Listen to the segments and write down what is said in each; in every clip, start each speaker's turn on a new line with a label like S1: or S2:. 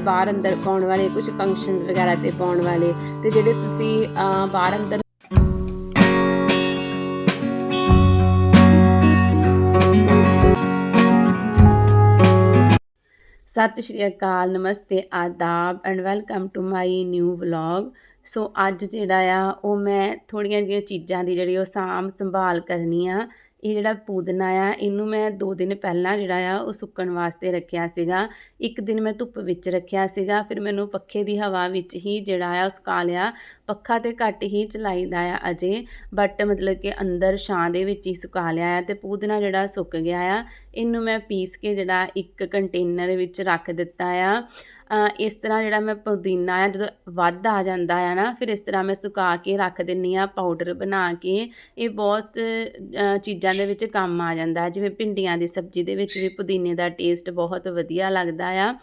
S1: ਬਾਹਰ ਅੰਦਰ ਪਾਉਣ ਵਾਲੇ ਕੁਝ ਫੰਕਸ਼ਨਸ ਵਗੈਰਾ ਤੇ ਪਾਉਣ ਵਾਲੇ ਤੇ ਜਿਹੜੇ ਤੁਸੀਂ ਬਾਹਰ ਅੰਦਰ ਸਤਿ ਸ਼੍ਰੀ ਅਕਾਲ, ਨਮਸਤੇ, ਆਦਾਬ and welcome to my new vlog so ਅੱਜ ਜਿਹੜਾ ਆ, ਉਹ ਮੈਂ ਥੋੜੀਆਂ ਜਿਹੀਆਂ ਚੀਜ਼ਾਂ ਦੀ ਜਿਹੜੀ ਉਹ ਸਾਂਭ ਸੰਭਾਲ ਕਰਨੀ ਆ, ਇਹ ਜਿਹੜਾ ਪੂਦਨਾ ਆ, ਇਹਨੂੰ ਮੈਂ 2 ਦਿਨ ਪਹਿਲਾਂ ਜਿਹੜਾ ਆ, ਉਹ ਸੁੱਕਣ ਵਾਸਤੇ ਰੱਖਿਆ ਸੀਗਾ। ਇੱਕ ਦਿਨ ਮੈਂ ਧੁੱਪ ਵਿੱਚ ਰੱਖਿਆ ਸੀਗਾ, ਫਿਰ ਮੈਨੂੰ ਪੱਖੇ ਦੀ ਹਵਾ ਵਿੱਚ ਹੀ ਜਿਹੜਾ ਆ ਸੁਕਾ ਲਿਆ। ਪੱਖਾ ਤੇ ਘੱਟ ਹੀ ਚਲਾਈਦਾ ਆ ਅਜੇ ਬਟ ਮਤਲਬ ਕਿ ਅੰਦਰ ਛਾਂ ਦੇ ਵਿੱਚ ਹੀ ਸੁਕਾ ਲਿਆ ਆ ਤੇ ਪੂਦਨਾ ਜਿਹੜਾ ਸੁੱਕ ਗਿਆ ਆ, ਇਹਨੂੰ ਮੈਂ ਪੀਸ ਕੇ ਜਿਹੜਾ ਇੱਕ ਕੰਟੇਨਰ ਵਿੱਚ ਰੱਖ ਦਿੱਤਾ ਆ। ਇਸ ਤਰ੍ਹਾਂ ਜਿਹੜਾ ਮੈਂ ਪੁਦੀਨਾ ਆ, ਜਦੋਂ ਵੱਧ ਆ ਜਾਂਦਾ ਆ ਨਾ, ਫਿਰ ਇਸ ਤਰ੍ਹਾਂ ਮੈਂ ਸੁਕਾ ਕੇ ਰੱਖ ਦਿੰਨੀ ਆ ਪਾਊਡਰ ਬਣਾ ਕੇ, ਇਹ ਬਹੁਤ ਚੀਜ਼ਾਂ ਦੇ ਵਿੱਚ ਕੰਮ ਆ ਜਾਂਦਾ। ਜਿਵੇਂ ਭਿੰਡੀਆਂ ਦੀ ਸਬਜ਼ੀ ਦੇ ਵਿੱਚ ਵੀ ਪੁਦੀਨੇ ਦਾ ਟੇਸਟ ਬਹੁਤ ਵਧੀਆ ਲੱਗਦਾ ਆ।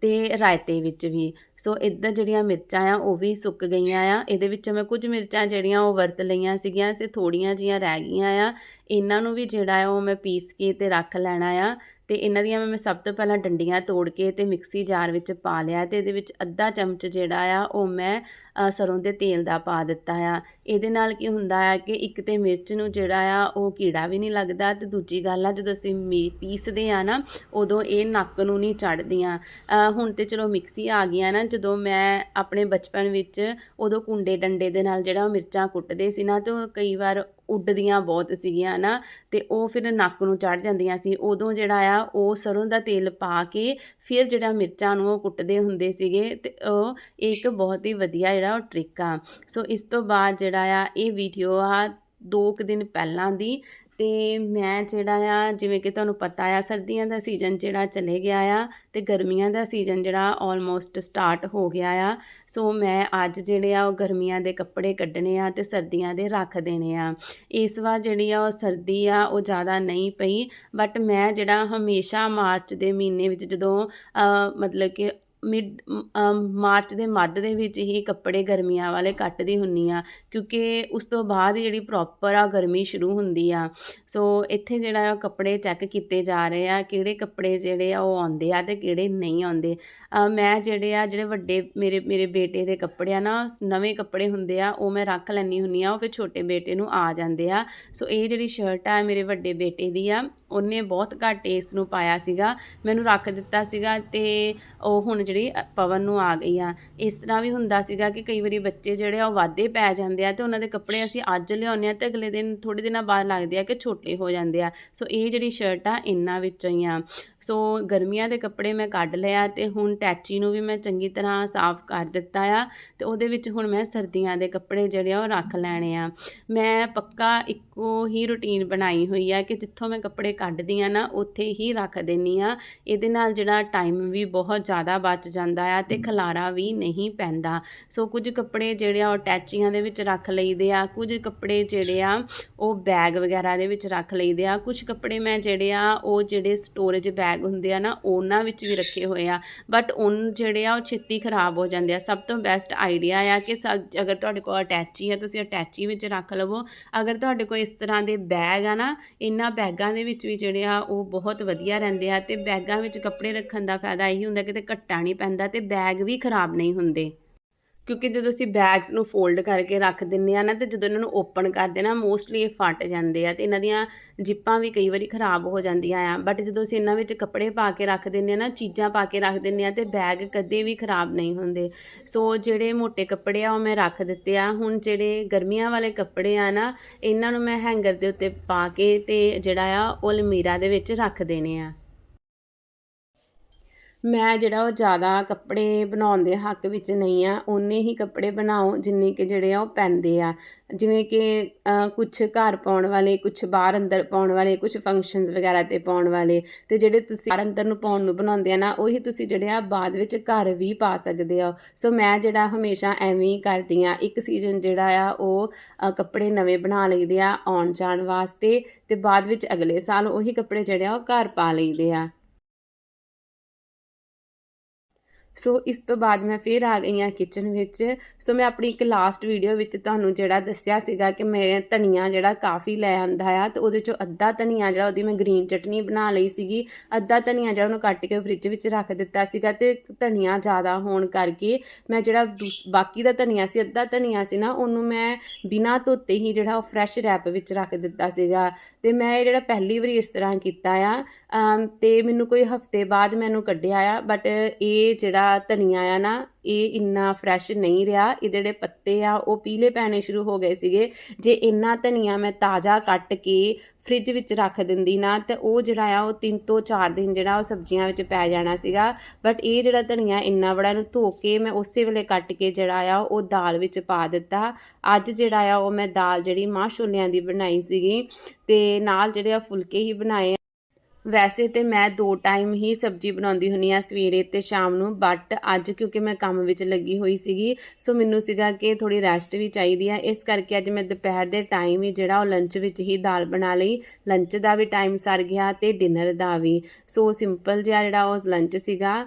S1: ਤੇ ਰਾਇਤੇ ਵਿੱਚ ਵੀ। ਸੋ ਇੱਧਰ ਜਿਹੜੀਆਂ ਮਿਰਚਾਂ ਆ ਉਹ ਵੀ ਸੁੱਕ ਗਈਆਂ ਆ। ਇਹਦੇ ਵਿੱਚੋਂ ਮੈਂ ਕੁਝ ਮਿਰਚਾਂ ਜਿਹੜੀਆਂ ਉਹ ਵਰਤ ਲਈਆਂ ਸੀਗੀਆਂ ਸੇ ਥੋੜੀਆਂ ਜੀਆਂ ਰਹਿ ਗਈਆਂ ਆ। ਇਹਨਾਂ ਨੂੰ ਵੀ ਜਿਹੜਾ ਆ ਉਹ ਮੈਂ ਪੀਸ ਕੇ ਤੇ ਰੱਖ ਲੈਣਾ ਆ। ਤੇ ਇਹਨਾਂ ਦੀਆਂ ਮੈਂ ਸਭ ਤੋਂ ਪਹਿਲਾਂ ਡੰਡੀਆਂ ਤੋੜ ਕੇ ਤੇ ਮਿਕਸੀ ਜਾਰ ਵਿੱਚ ਪਾ ਲਿਆ। ਤੇ ਇਹਦੇ ਵਿੱਚ ਅੱਧਾ ਚਮਚ ਜਿਹੜਾ ਆ ਉਹ ਮੈਂ ਅ, ਸਰੋਂ ਦੇ ਤੇਲ ਦਾ ਪਾ ਦਿੱਤਾ ਆ। ਇਹਦੇ ਨਾਲ ਕੀ ਹੁੰਦਾ ਆ ਕਿ ਇੱਕ ਤੇ ਮਿਰਚ ਨੂੰ ਜਿਹੜਾ ਆ ਉਹ ਕੀੜਾ ਵੀ ਨਹੀਂ ਲੱਗਦਾ ਤੇ ਦੂਜੀ ਗੱਲ ਆ ਜਦੋਂ ਅਸੀਂ ਮੀ ਪੀਸਦੇ ਆ ਨਾ ਉਦੋਂ ਇਹ ਨੱਕ ਨੂੰ ਨਹੀਂ ਚੜਦੀਆਂ ਹੁਣ ਤੇ ਚਲੋ ਮਿਕਸੀ ਆ ਗਈਆਂ ਨਾ, ਜਦੋਂ ਮੈਂ ਆਪਣੇ ਬਚਪਨ ਵਿੱਚ ਉਦੋਂ ਕੁੰਡੇ ਡੰਡੇ ਦੇ ਨਾਲ ਜਿਹੜਾ ਉਹ ਮਿਰਚਾਂ ਕੁੱਟਦੇ ਸੀ ਨਾ, ਤੇ ਉਹ ਕਈ ਵਾਰ ਉੱਡਦੀਆਂ ਬਹੁਤ ਸੀਗੀਆਂ ਨਾ, ਤੇ ਉਹ ਫਿਰ ਨੱਕ ਨੂੰ ਚੜ ਜਾਂਦੀਆਂ ਸੀ। ਉਦੋਂ ਜਿਹੜਾ ਆ, ਉਹ ਸਰੋਂ ਦਾ ਤੇਲ ਪਾ ਕੇ ਫਿਰ ਜਿਹੜਾ ਮਿਰਚਾਂ ਨੂੰ ਉਹ ਕੁੱਟਦੇ ਹੁੰਦੇ ਸੀਗੇ, ਤੇ ਉਹ ਇੱਕ ਬਹੁਤ ਹੀ ਵਧੀਆ ਜਿਹੜਾ ਉਹ ਟ੍ਰਿਕ ਆ। ਸੋ ਇਸ ਤੋਂ ਬਾਅਦ ਜਿਹੜਾ ਆ, ਇਹ ਵੀਡੀਓ ਆ ਦੋ ਕੁ ਦਿਨ ਪਹਿਲਾਂ ਦੀ ਤੇ ਮੈਂ ਜਿਹੜਾ ਆ, ਜਿਵੇਂ ਕਿ ਤੁਹਾਨੂੰ ਪਤਾ ਆ, ਸਰਦੀਆਂ ਦਾ ਸੀਜ਼ਨ ਜਿਹੜਾ ਚਲੇ ਗਿਆ ਆ ਤੇ ਗਰਮੀਆਂ ਦਾ ਸੀਜ਼ਨ ਜਿਹੜਾ ਆਲਮੋਸਟ ਸਟਾਰਟ ਹੋ ਗਿਆ ਆ। ਸੋ ਮੈਂ ਅੱਜ ਜਿਹੜੇ ਆ, ਉਹ ਗਰਮੀਆਂ ਦੇ ਕੱਪੜੇ ਕੱਢਣੇ ਆ ਤੇ ਸਰਦੀਆਂ ਦੇ ਰੱਖ ਦੇਣੇ ਆ। ਇਸ ਵਾਰ ਜਿਹੜੀ ਆ, ਉਹ ਸਰਦੀ ਆ, ਉਹ ਜ਼ਿਆਦਾ ਨਹੀਂ ਪਈ ਬਟ ਮੈਂ ਜਿਹੜਾ ਹਮੇਸ਼ਾ ਮਾਰਚ ਦੇ ਮਹੀਨੇ ਵਿੱਚ ਜਦੋਂ ਮਤਲਬ ਕਿ ਮਿਡ ਮਾਰਚ ਦੇ ਮੱਧ ਦੇ ਵਿੱਚ ਹੀ ਕੱਪੜੇ ਗਰਮੀਆਂ ਵਾਲੇ ਕੱਟਦੀ ਹੁੰਦੀ ਹਾਂ ਕਿਉਂਕਿ ਉਸ ਤੋਂ ਬਾਅਦ ਜਿਹੜੀ ਪ੍ਰੋਪਰ ਆ ਗਰਮੀ ਸ਼ੁਰੂ ਹੁੰਦੀ ਆ। ਸੋ ਇੱਥੇ ਜਿਹੜਾ ਆ ਕੱਪੜੇ ਚੈੱਕ ਕੀਤੇ ਜਾ ਰਹੇ ਆ, ਕਿਹੜੇ ਕੱਪੜੇ ਜਿਹੜੇ ਆ ਉਹ ਆਉਂਦੇ ਆ ਤੇ ਕਿਹੜੇ ਨਹੀਂ ਆਉਂਦੇ। ਮੈਂ ਜਿਹੜੇ ਆ, ਜਿਹੜੇ ਵੱਡੇ ਮੇਰੇ ਮੇਰੇ ਬੇਟੇ ਦੇ ਕੱਪੜੇ ਆ ਨਾ, ਨਵੇਂ ਕੱਪੜੇ ਹੁੰਦੇ ਆ, ਉਹ ਮੈਂ ਰੱਖ ਲੈਣੀ ਹੁੰਦੀ ਆ, ਉਹ ਫਿਰ ਛੋਟੇ ਬੇਟੇ ਨੂੰ ਆ ਜਾਂਦੇ ਆ। ਸੋ ਇਹ ਜਿਹੜੀ ਸ਼ਰਟ ਆ ਮੇਰੇ ਵੱਡੇ ਬੇਟੇ ਦੀ ਆ ਉਹਨੇ ਬਹੁਤ ਘੱਟ ਇਸ ਨੂੰ ਪਾਇਆ ਸੀਗਾ, ਮੈਨੂੰ ਰੱਖ ਦਿੱਤਾ ਸੀਗਾ ਤੇ ਉਹ ਹੁਣ ਜਿਹੜੀ ਪਵਨ ਨੂੰ ਆ ਗਈ ਆ। ਇਸ ਤਰ੍ਹਾਂ ਵੀ ਹੁੰਦਾ ਸੀਗਾ ਕਿ ਕਈ ਵਾਰੀ ਬੱਚੇ ਜਿਹੜੇ ਆ ਉਹ ਵਾਧੇ ਪੈ ਜਾਂਦੇ ਆ ਤੇ ਉਹਨਾਂ ਦੇ ਕੱਪੜੇ ਅਸੀਂ ਅੱਜ ਲਿਆਉਂਦੇ ਆ ਤੇ ਅਗਲੇ ਦਿਨ ਥੋੜੇ ਦਿਨਾਂ ਬਾਅਦ ਲੱਗਦੇ ਆ ਕਿ ਛੋਟੇ ਹੋ ਜਾਂਦੇ ਆ। ਸੋ ਇਹ ਜਿਹੜੀ ਸ਼ਰਟ ਆ, ਇਹਨਾਂ ਵਿੱਚੋਂ ਹੀ ਆ। ਸੋ ਗਰਮੀਆਂ ਦੇ ਕੱਪੜੇ ਮੈਂ ਕੱਢ ਲਿਆ ਤੇ ਹੁਣ ਟੈਚੀ ਨੂੰ ਵੀ ਮੈਂ ਚੰਗੀ ਤਰ੍ਹਾਂ ਸਾਫ਼ ਕਰ ਦਿੱਤਾ ਆ ਤੇ ਉਹਦੇ ਵਿੱਚ ਹੁਣ ਮੈਂ ਸਰਦੀਆਂ ਦੇ ਕੱਪੜੇ ਜਿਹੜੇ ਆ ਉਹ ਰੱਖ ਲੈਣੇ ਆ। ਮੈਂ ਪੱਕਾ ਇੱਕੋ ਹੀ ਰੁਟੀਨ ਬਣਾਈ ਹੋਈ ਆ ਕਿ ਜਿੱਥੋਂ ਮੈਂ ਕੱਪੜੇ ਕੱਢਦੀ ਆ ਨਾ, ਉੱਥੇ ਹੀ ਰੱਖ ਦਿੰਨੀ ਆ। ਇਹਦੇ ਨਾਲ ਜਿਹੜਾ ਟਾਈਮ ਵੀ ਬਹੁਤ ਜ਼ਿਆਦਾ ਬਚ ਜਾਂਦਾ ਆ ਤੇ ਖਲਾਰਾ ਵੀ ਨਹੀਂ ਪੈਂਦਾ। ਸੋ ਕੁਝ ਕੱਪੜੇ ਜਿਹੜੇ ਆ ਉਹ ਟੈਚੀਆਂ ਦੇ ਵਿੱਚ ਰੱਖ ਲਈਦੇ ਆ, ਕੁਝ ਕੱਪੜੇ ਜਿਹੜੇ ਆ ਉਹ ਬੈਗ ਵਗੈਰਾ ਦੇ ਵਿੱਚ ਰੱਖ ਲਈਦੇ ਆ, ਕੁਝ ਕੱਪੜੇ ਮੈਂ ਜਿਹੜੇ ਆ ਉਹ ਜਿਹੜੇ ਸਟੋਰੇਜ ਬੈਗ ਬੈਗ ਹੁੰਦੇ ਆ ਨਾ, ਉਹਨਾਂ ਵਿੱਚ ਵੀ ਰੱਖੇ ਹੋਏ ਆ। ਬਟ ਉਨ ਜਿਹੜੇ ਆ, ਉਹ ਛੇਤੀ ਖਰਾਬ ਹੋ ਜਾਂਦੇ ਆ। ਸਭ ਤੋਂ ਬੈਸਟ ਆਈਡੀਆ ਆ ਕਿ ਸ- ਅਗਰ ਤੁਹਾਡੇ ਕੋਲ ਅਟੈਚੀ ਆ, ਤੁਸੀਂ ਅਟੈਚੀ ਵਿੱਚ ਰੱਖ ਲਵੋ। ਅਗਰ ਤੁਹਾਡੇ ਕੋਲ ਇਸ ਤਰ੍ਹਾਂ ਦੇ ਬੈਗ ਆ ਨਾ, ਇਹਨਾਂ ਬੈਗਾਂ ਦੇ ਵਿੱਚ ਵੀ ਜਿਹੜੇ ਆ, ਉਹ ਬਹੁਤ ਵਧੀਆ ਰਹਿੰਦੇ ਆ। ਤੇ ਬੈਗਾਂ ਵਿੱਚ ਕੱਪੜੇ ਰੱਖਣ ਦਾ ਫਾਇਦਾ ਇਹੀ ਹੁੰਦਾ ਕਿ ਤੇ ਘੱਟਾ ਨਹੀਂ ਪੈਂਦਾ ਤੇ ਬੈਗ ਵੀ ਖਰਾਬ ਨਹੀਂ ਹੁੰਦੇ। ਕਿਉਂਕਿ ਜਦੋਂ ਅਸੀਂ ਬੈਗਸ ਨੂੰ ਫੋਲਡ ਕਰਕੇ ਰੱਖ ਦਿੰਨੇ ਆ ਨਾ, ਤੇ ਜਦੋਂ ਇਹਨਾਂ ਨੂੰ ਓਪਨ ਕਰਦੇ ਨਾ ਮੋਸਟਲੀ ਇਹ ਫਟ ਜਾਂਦੇ ਆ ਤੇ ਇਹਨਾਂ ਦੀਆਂ ਜਿੱਪਾਂ ਵੀ ਕਈ ਵਾਰੀ ਖਰਾਬ ਹੋ ਜਾਂਦੀਆਂ ਆ। ਬਟ ਜਦੋਂ ਅਸੀਂ ਇਹਨਾਂ ਵਿੱਚ ਕੱਪੜੇ ਪਾ ਕੇ ਰੱਖ ਦਿੰਨੇ ਆ ਨਾ, ਚੀਜ਼ਾਂ ਪਾ ਕੇ ਰੱਖ ਦਿੰਨੇ ਆ ਤੇ ਬੈਗ ਕਦੇ ਵੀ ਖਰਾਬ ਨਹੀਂ ਹੁੰਦੇ। ਸੋ ਜਿਹੜੇ ਮੋٹے ਕੱਪੜੇ ਆ, ਉਹ ਮੈਂ ਰੱਖ ਦਿੱਤੇ ਆ। ਹੁਣ ਜਿਹੜੇ ਗਰਮੀਆਂ ਵਾਲੇ ਕੱਪੜੇ ਆ ਨਾ, ਇਹਨਾਂ ਨੂੰ ਮੈਂ ਹੈਂਗਰ ਦੇ ਉੱਤੇ ਪਾ ਕੇ ਤੇ ਜਿਹੜਾ ਆ, ਉਹ ਅਲਮੀਰਾ ਦੇ ਵਿੱਚ ਰੱਖ ਦੇਣੇ ਆ। ਮੈਂ ਜਿਹੜਾ ਉਹ ਜ਼ਿਆਦਾ ਕੱਪੜੇ ਬਣਾਉਣ ਦੇ ਹੱਕ ਵਿੱਚ ਨਹੀਂ ਆ, ਓਨੇ ਹੀ ਕੱਪੜੇ ਬਣਾਓ ਜਿੰਨੇ ਕਿ ਜਿਹੜੇ ਆ ਉਹ ਪੈਂਦੇ ਆ। ਜਿਵੇਂ ਕਿ ਕੁਛ ਘਰ ਪਾਉਣ ਵਾਲੇ, ਕੁਛ ਬਾਹਰ ਅੰਦਰ ਪਾਉਣ ਵਾਲੇ, ਕੁਛ ਫੰਕਸ਼ਨਸ ਵਗੈਰਾ ਤੇ ਪਾਉਣ ਵਾਲੇ, ਤੇ ਜਿਹੜੇ ਤੁਸੀਂ ਬਾਹਰ ਅੰਦਰ ਨੂੰ ਪਾਉਣ ਨੂੰ ਬਣਾਉਂਦੇ ਆ ਨਾ, ਉਹੀ ਤੁਸੀਂ ਜਿਹੜੇ ਆ ਬਾਅਦ ਵਿੱਚ ਘਰ ਵੀ ਪਾ ਸਕਦੇ ਆ ਸੋ ਮੈਂ ਜਿਹੜਾ ਹਮੇਸ਼ਾ ਐਵੇਂ ਹੀ ਕਰਦੀ ਆ ਇੱਕ ਸੀਜ਼ਨ ਜਿਹੜਾ ਆ ਉਹ ਕੱਪੜੇ ਨਵੇਂ ਬਣਾ ਲਈਦੇ ਆ ਆਉਣ ਜਾਣ ਵਾਸਤੇ, ਤੇ ਬਾਅਦ ਵਿੱਚ ਅਗਲੇ ਸਾਲ ਉਹੀ ਕੱਪੜੇ ਜਿਹੜੇ ਆ ਉਹ ਘਰ ਪਾ ਲਈਦੇ ਆ। ਸੋ ਇਸ ਤੋਂ ਬਾਅਦ ਮੈਂ ਫਿਰ ਆ ਗਈ ਹਾਂ ਕਿਚਨ ਵਿੱਚ। ਸੋ ਮੈਂ ਆਪਣੀ ਇੱਕ ਲਾਸਟ ਵੀਡੀਓ ਵਿੱਚ ਤੁਹਾਨੂੰ ਜਿਹੜਾ ਦੱਸਿਆ ਸੀਗਾ ਕਿ ਮੈਂ ਧਨੀਆ ਜਿਹੜਾ ਕਾਫੀ ਲੈ ਆਂਦਾ ਆ ਤੇ ਉਹਦੇ ਚੋਂ ਅੱਧਾ ਧਨੀਆ ਜਿਹੜਾ ਉਹਦੀ ਮੈਂ ਗ੍ਰੀਨ ਚਟਨੀ ਬਣਾ ਲਈ ਸੀਗੀ ਅੱਧਾ ਧਨੀਆ ਜਿਹੜਾ ਉਹਨੂੰ ਕੱਟ ਕੇ ਫ੍ਰਿਜ ਵਿੱਚ ਰੱਖ ਦਿੱਤਾ ਸੀਗਾ ਤੇ ਧਨੀਆ ਜ਼ਿਆਦਾ ਹੋਣ ਕਰਕੇ ਮੈਂ ਜਿਹੜਾ ਬਾਕੀ ਦਾ ਧਨੀਆ ਸੀ ਅੱਧਾ ਧਨੀਆ ਸੀ ਨਾ ਉਹਨੂੰ ਮੈਂ ਬਿਨਾਂ ਧੋਤੇ ਹੀ ਜਿਹੜਾ ਉਹ ਫਰੈਸ਼ ਰੈਪ ਵਿੱਚ ਰੱਖ ਦਿੱਤਾ ਸੀਗਾ। ਤੇ ਮੈਂ ਇਹ ਜਿਹੜਾ ਪਹਿਲੀ ਵਾਰੀ ਇਸ ਤਰ੍ਹਾਂ ਕੀਤਾ ਆ ਅਮ, ਤੇ ਮੈਨੂੰ ਕੋਈ ਹਫ਼ਤੇ ਬਾਅਦ ਮੈਨੂੰ ਕੱਢਿਆ ਆ ਬਟ ਇਹ ਜਿਹੜਾ ਧਨੀਆ ਆ ਨਾ, ਇਹ ਇੰਨਾ ਫਰੈਸ਼ ਨਹੀਂ ਰਿਹਾ। ਇਹਦੇ ਜਿਹੜੇ ਪੱਤੇ ਆ, ਉਹ ਪੀਲੇ ਪੈਣੇ ਸ਼ੁਰੂ ਹੋ ਗਏ ਸੀਗੇ। ਜੇ ਇੰਨਾ ਧਨੀਆ ਮੈਂ ਤਾਜ਼ਾ ਕੱਟ ਕੇ ਫ੍ਰਿਜ ਵਿੱਚ ਰੱਖ ਦਿੰਦੀ ਨਾ, ਤੇ ਉਹ ਜਿਹੜਾ ਆ, ਉਹ 3 ਤੋਂ 4 ਦਿਨ ਜਿਹੜਾ ਉਹ ਸਬਜ਼ੀਆਂ ਵਿੱਚ ਪੈ ਜਾਣਾ ਸੀਗਾ। ਬਟ ਇਹ ਜਿਹੜਾ ਧਨੀਆ ਇੰਨਾ ਬੜਾ ਇਹਨੂੰ ਧੋ ਕੇ ਮੈਂ ਉਸੇ ਵੇਲੇ ਕੱਟ ਕੇ ਜਿਹੜਾ ਆ, ਉਹ ਦਾਲ ਵਿੱਚ ਪਾ ਦਿੱਤਾ। ਅੱਜ ਜਿਹੜਾ ਆ, ਉਹ ਮੈਂ ਦਾਲ ਜਿਹੜੀ ਮਾਂ ਛੋਲਿਆਂ ਦੀ ਬਣਾਈ ਸੀਗੀ, ਤੇ ਨਾਲ ਜਿਹੜੇ ਆ ਫੁਲਕੇ ਹੀ ਬਣਾਏ ਵੈਸੇ ਤੇ ਮੈਂ ਦੋ ਟਾਈਮ ਹੀ ਸਬਜ਼ੀ ਬਣਾਉਂਦੀ ਹੁੰਨੀ ਆ ਸਵੇਰੇ ਤੇ ਸ਼ਾਮ ਨੂੰ ਬਟ ਅੱਜ ਕਿਉਂਕਿ ਮੈਂ ਕੰਮ ਵਿੱਚ ਲੱਗੀ ਹੋਈ ਸੀਗੀ ਸੋ ਮੈਨੂੰ ਸੀਗਾ ਕਿ ਥੋੜੀ ਰੈਸਟ ਵੀ ਚਾਹੀਦੀ ਆ। ਇਸ ਕਰਕੇ ਅੱਜ ਮੈਂ ਦੁਪਹਿਰ ਦੇ ਟਾਈਮ ਹੀ ਜਿਹੜਾ ਉਹ ਲੰਚ ਵਿੱਚ ਹੀ ਦਾਲ ਬਣਾ ਲਈ। ਲੰਚ ਦਾ ਵੀ ਟਾਈਮ ਸਰ ਗਿਆ ਤੇ ਡਿਨਰ ਦਾ ਵੀ। ਸੋ ਸਿੰਪਲ ਜਿਹਾ ਜਿਹੜਾ ਉਹ ਲੰਚ ਸੀਗਾ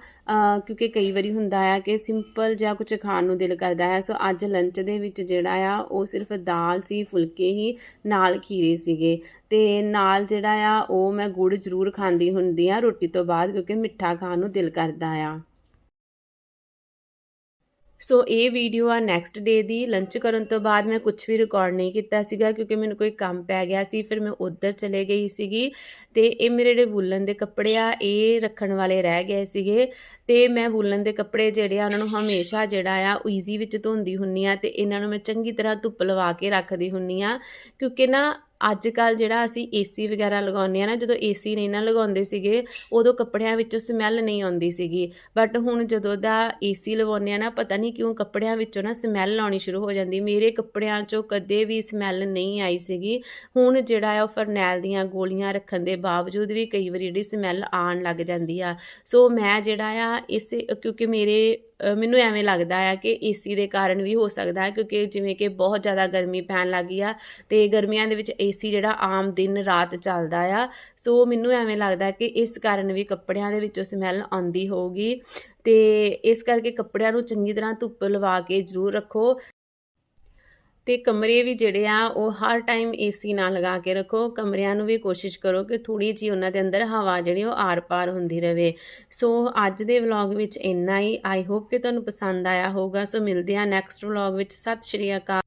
S1: ਕਿਉਂਕਿ ਕਈ ਵਾਰੀ ਹੁੰਦਾ ਆ ਕਿ ਸਿੰਪਲ ਜਿਹਾ ਕੁਝ ਖਾਣ ਨੂੰ ਦਿਲ ਕਰਦਾ ਹੈ ਸੋ ਅੱਜ ਲੰਚ ਦੇ ਵਿੱਚ ਜਿਹੜਾ ਆ, ਉਹ ਸਿਰਫ ਦਾਲ ਸੀ, ਫੁਲਕੇ ਹੀ, ਨਾਲ ਖੀਰੇ ਸੀਗੇ। ਤੇ ਨਾਲ ਜਿਹੜਾ ਆ, ਉਹ ਮੈਂ ਗੁੜ ਜ਼ਰੂਰ ਖਾਂਦੀ ਹੁੰਦੀ ਆ ਰੋਟੀ ਤੋਂ ਬਾਅਦ, ਕਿਉਂਕਿ ਮਿੱਠਾ ਖਾਣ ਨੂੰ ਦਿਲ ਕਰਦਾ ਆ। ਸੋ ਇਹ ਵੀਡੀਓ ਆ ਨੈਕਸਟ ਡੇ ਦੀ। ਲੰਚ ਕਰਨ ਤੋਂ ਬਾਅਦ ਮੈਂ ਕੁਝ ਵੀ ਰਿਕਾਰਡ ਨਹੀਂ ਕੀਤਾ ਸੀਗਾ ਕਿਉਂਕਿ ਮੈਨੂੰ ਕੋਈ ਕੰਮ ਪੈ ਗਿਆ ਸੀ। ਫਿਰ ਮੈਂ ਉੱਧਰ ਚਲੇ ਗਈ ਸੀਗੀ ਤੇ ਇਹ ਮੇਰੇ ਜਿਹੜੇ ਵੂਲਨ ਦੇ ਕੱਪੜੇ ਆ, ਇਹ ਰੱਖਣ ਵਾਲੇ ਰਹਿ ਗਏ ਸੀਗੇ। ਤੇ ਮੈਂ ਵੂਲਨ ਦੇ ਕੱਪੜੇ ਜਿਹੜੇ ਆ, ਉਹਨਾਂ ਨੂੰ ਹਮੇਸ਼ਾ ਜਿਹੜਾ ਆ ਈਜ਼ੀ ਵਿੱਚ ਧੋਂਦੀ ਹੁੰਨੀ ਆ ਤੇ ਇਹਨਾਂ ਨੂੰ ਮੈਂ ਚੰਗੀ ਤਰ੍ਹਾਂ ਧੁੱਪ ਲਵਾ ਕੇ ਰੱਖਦੀ ਹੁੰਨੀ ਆ। ਕਿਉਂਕਿ ਨਾ ਅੱਜ ਕੱਲ ਜਿਹੜਾ ਅਸੀਂ ਏਸੀ ਵਗੈਰਾ ਲਗਾਉਂਦੇ ਆ ਨਾ, ਜਦੋਂ ਏਸੀ ਨਹੀਂ ਨਾ ਲਗਾਉਂਦੇ ਸੀਗੇ, ਉਦੋਂ ਕੱਪੜਿਆਂ ਵਿੱਚੋਂ ਸਮੈਲ ਨਹੀਂ ਆਉਂਦੀ ਸੀਗੀ। ਬਟ ਹੁਣ ਜਦੋਂ ਦਾ ਏਸੀ ਲਵਾਉਂਦੇ ਆ ਨਾ, ਪਤਾ ਨਹੀਂ ਕਿਉਂ ਕੱਪੜਿਆਂ ਵਿੱਚੋਂ ਨਾ ਸਮੈਲ ਆਉਣੀ ਸ਼ੁਰੂ ਹੋ ਜਾਂਦੀ। ਮੇਰੇ ਕੱਪੜਿਆਂ 'ਚੋਂ ਕਦੇ ਵੀ ਸਮੈਲ ਨਹੀਂ ਆਈ ਸੀਗੀ। ਹੁਣ ਜਿਹੜਾ ਆ ਉਹ ਫਰਨੈਲ ਦੀਆਂ ਗੋਲੀਆਂ ਰੱਖਣ ਦੇ ਬਾਵਜੂਦ ਵੀ ਕਈ ਵਾਰੀ ਜਿਹੜੀ ਸਮੈਲ ਆਉਣ ਲੱਗ ਜਾਂਦੀ ਆ। ਸੋ ਮੈਂ ਜਿਹੜਾ ਆ ਇਸੇ, ਕਿਉਂਕਿ ਮੇਰੇ ਮੈਨੂੰ ਐਵੇਂ ਲੱਗਦਾ ਆ ਕਿ ਏਸੀ ਦੇ ਕਾਰਨ ਵੀ ਹੋ ਸਕਦਾ ਹੈ ਕਿਉਂਕਿ ਜਿਵੇਂ ਕਿ ਬਹੁਤ ਜ਼ਿਆਦਾ ਗਰਮੀ ਪੈਣ ਲੱਗੀ ਆ, ਤੇ ਗਰਮੀਆਂ ਦੇ ਵਿੱਚ ਏਸੀ ਜਿਹੜਾ ਆਮ ਦਿਨ ਰਾਤ ਚੱਲਦਾ ਆ। ਸੋ ਮੈਨੂੰ ਐਵੇਂ ਲੱਗਦਾ ਕਿ ਇਸ ਕਾਰਨ ਵੀ ਕੱਪੜਿਆਂ ਦੇ ਵਿੱਚੋਂ ਸਮੈਲ ਆਉਂਦੀ ਹੋਊਗੀ। ਤੇ ਇਸ ਕਰਕੇ ਕੱਪੜਿਆਂ ਨੂੰ ਚੰਗੀ ਤਰ੍ਹਾਂ ਧੁੱਪ ਲਵਾ ਕੇ ਜ਼ਰੂਰ ਰੱਖੋ। ਤੇ ਕਮਰੇ ਵੀ ਜਿਹੜੇ ਆ, ਉਹ ਹਰ ਟਾਈਮ ਏਸੀ ਨਾ ਲਗਾ ਕੇ ਰੱਖੋ। ਕਮਰਿਆਂ ਨੂੰ ਵੀ ਕੋਸ਼ਿਸ਼ ਕਰੋ ਕਿ ਥੋੜੀ ਜਿਹੀ ਉਹਨਾਂ ਦੇ ਅੰਦਰ ਹਵਾ ਜਿਹੜੀ ਉਹ ਆਰ-ਪਾਰ ਹੁੰਦੀ ਰਹੇ ਸੋ ਅੱਜ ਦੇ ਵਲੌਗ ਵਿੱਚ ਇੰਨਾ ਹੀ। ਆਈ ਹੋਪ ਕਿ ਤੁਹਾਨੂੰ ਪਸੰਦ ਆਇਆ ਹੋਊਗਾ। ਸੋ ਮਿਲਦੇ ਆ ਨੈਕਸਟ ਵਲੌਗ ਵਿੱਚ। ਸਤਿ ਸ਼੍ਰੀ ਅਕਾਲ।